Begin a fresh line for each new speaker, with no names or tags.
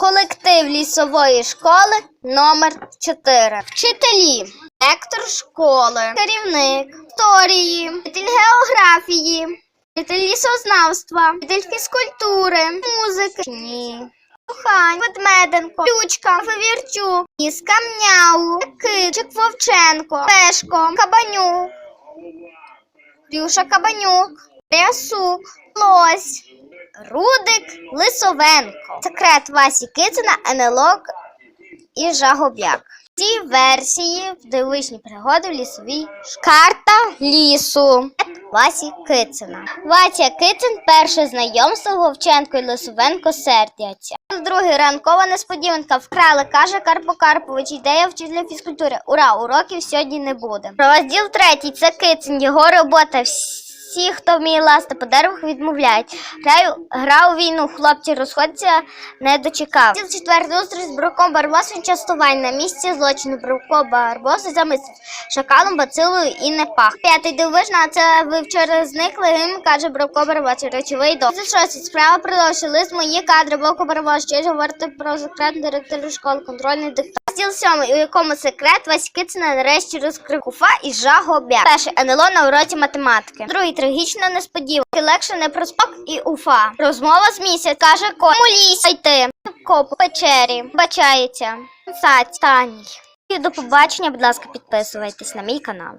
Колектив лісової школи номер 4 Вчителі, директор школи, керівник історії, вчитель географії, вчитель лісознавства, вчитель фізкультури, музики. Ні. Кохань, Ведмеденко, Ключка, Февірчук, Іска Мняу, Кичик Вовченко, Пешко, Кабанюк, Рюша Кабанюк, Рясук, Лось, Рудик Лисовенко. Секрет Васі Кицина, НЛО і Жагобяк. Ці версії в дивовижні пригоди в лісовій карта лісу. Васі Кицина. Вася Кицин перше знайомство Вовченко і Лисовенко сердяться. Другий ранкова несподіванка вкрали, каже Карпо Карпович. Ідея вчителя фізкультури. Ура, уроків сьогодні не буде. Розділ третій це Кицин, його робота. Всі, хто вміє ласти по деревах, відмовляють. Граю, гра у війну, хлопці розходяться, не дочекав. Четвертий зустріч з Бруком Барбосом частувань на місці злочину. Бруко Барбос замислив шакалом, бацилою і не пах. П'ятий дивовижна, а це ви вчора зникли, гим, каже Бровко Барбос, речовий док. Розділ шостий, справа продовжує лист мої кадри, Бровко Барбос, що говорити про секрет директору школи, контрольний диктат. Розділ сьомий, у якому секрет Вась Кицина нарешті розкрив Куфа і жагобя. Перший НЛО на уроці математики. Другий трагічно несподіванка. Легше не про спок і Уфа. Розмова з місяць каже кому лісь йти. Коп печері. Бачається. Сать. Таній. І до побачення, будь ласка, підписуйтесь на мій канал.